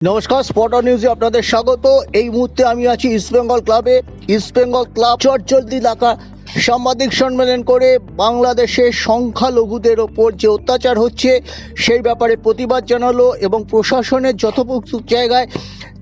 নমস্কার স্পটার নিউজে আপনাদের স্বাগত। এই মুহূর্তে আমি আছি ইস্টবেঙ্গল ক্লাবে ইস্টবেঙ্গল ক্লাব চটজলদি এলাকা সাংবাদিক সম্মেলন করে বাংলাদেশে সংখ্যালঘুদের ওপর যে অত্যাচার হচ্ছে, সেই ব্যাপারে প্রতিবাদ জানালো এবং প্রশাসনের যথোপযুক্ত জায়গায়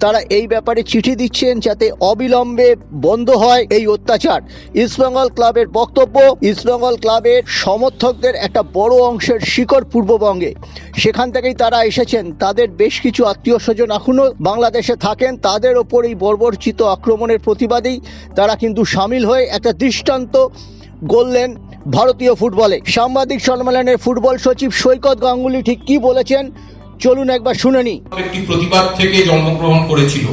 তারা এই ব্যাপারে চিঠি দিচ্ছেন যাতে অবিলম্বে বন্ধ হয় এই অত্যাচার। ইস্টবেঙ্গল ক্লাবের বক্তব্য ইস্টবেঙ্গল ক্লাবের সমর্থকদের একটা বড় অংশের শিকড় পূর্ববঙ্গে। সেখান থেকেই তারা এসেছেন। তাদের বেশ কিছু আত্মীয় স্বজন এখনও বাংলাদেশে থাকেন। তাদের ওপর এই বর্বরচিত আক্রমণের প্রতিবাদেই তারা কিন্তু সামিল হয়ে একটা দৃষ্টান্ত গড়লেন ভারতীয় ফুটবলে। সাংবাদিক সম্মেলনের ফুটবল সচিব সৈকত গাঙ্গুলি ঠিক কি বলেছেন? চলুন একবার শুনে নিই। একটি প্রতিবাদ থেকে জন্মগ্রহণ করেছিল।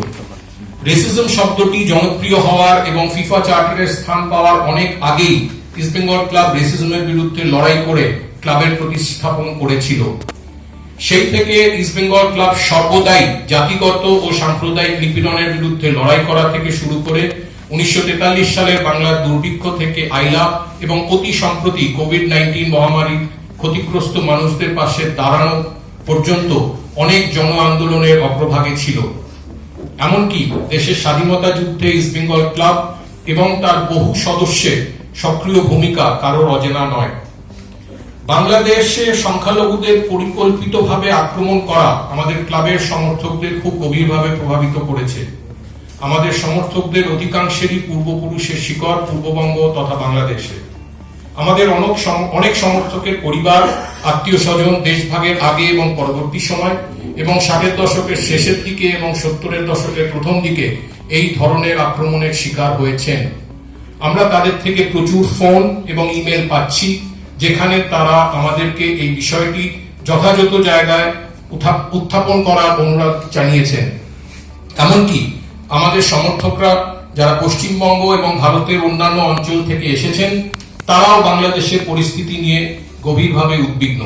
রেসিজম শব্দটি জনপ্রিয় হওয়ার এবং ফিফা চার্টারের স্থান পাওয়ার অনেক আগেই ইস্টবেঙ্গল ক্লাব রেসিজমের বিরুদ্ধে লড়াই করে ক্লাবের প্রতিস্থাপন করেছিল। সেই থেকে ইস্টবেঙ্গল ক্লাব সর্বদাই জাতিগত ও সাম্প্রদায়িক নিপীড়নের বিরুদ্ধে লড়াই করা থেকে শুরু করে উনিশশো সালের বাংলার দুর্ভিক্ষ থেকে আইলা এবং অতি সম্প্রতি কোভিড নাইন্টিন মহামারী ক্ষতিগ্রস্ত মানুষদের পাশে দাঁড়ানো পর্যন্ত অনেক জন আন্দোলনের অগ্রভাগে ছিল। এমনকি দেশের স্বাধীনতা যুদ্ধে ইস্টবেঙ্গল ক্লাব এবং তার বহু সদস্যের সক্রিয় ভূমিকা কারোর অজেনা নয়। বাংলাদেশে সংখ্যালঘুদের পরিকল্পিতভাবে আক্রমণ করা আমাদের ক্লাবের সমর্থকদের খুব গভীরভাবে প্রভাবিত করেছে। আমাদের সমর্থকদের অধিকাংশেরই পূর্বপুরুষের শিকড় পূর্ববঙ্গ তথা বাংলাদেশে। আমাদের অনেক অনেক সমর্থকের পরিবার, আত্মীয় স্বজন দেশভাগের আগে এবং পরবর্তী সময় এবং ষাটের দশকের শেষের দিকে এবং সত্তরের দশকের প্রথম দিকে এই ধরনের আক্রমণের শিকার হয়েছেন। আমরা তাদের থেকে প্রচুর ফোন এবং ইমেল পাচ্ছি, যেখানে তারা আমাদেরকে এই বিষয়টি যথাযথ জায়গায় উত্থাপন করার অনুরোধ জানিয়েছেন। এমনকি আমাদের সমর্থকরা যারা পশ্চিমবঙ্গ এবং ভারতের অন্যান্য অঞ্চল থেকে এসেছেন তারাও বাংলাদেশের পরিস্থিতি নিয়ে গভীরভাবে উদ্বিগ্ন।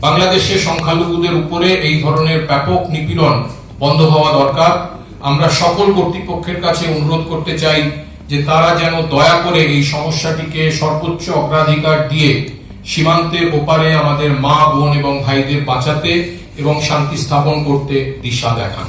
বাংলাদেশের সংখ্যালঘুদের উপরে এই ধরনের ব্যাপক নিপীড়ন বন্ধ হওয়া দরকার। আমরা সকল কর্তৃপক্ষের কাছে অনুরোধ করতে চাই যে তারা যেন দয়া করে এই সমস্যাটিকে সর্বোচ্চ অগ্রাধিকার দিয়ে সীমান্তের ওপারে আমাদের মা, বোন এবং ভাইদের বাঁচাতে এবং শান্তি স্থাপন করতে দিশা দেখান।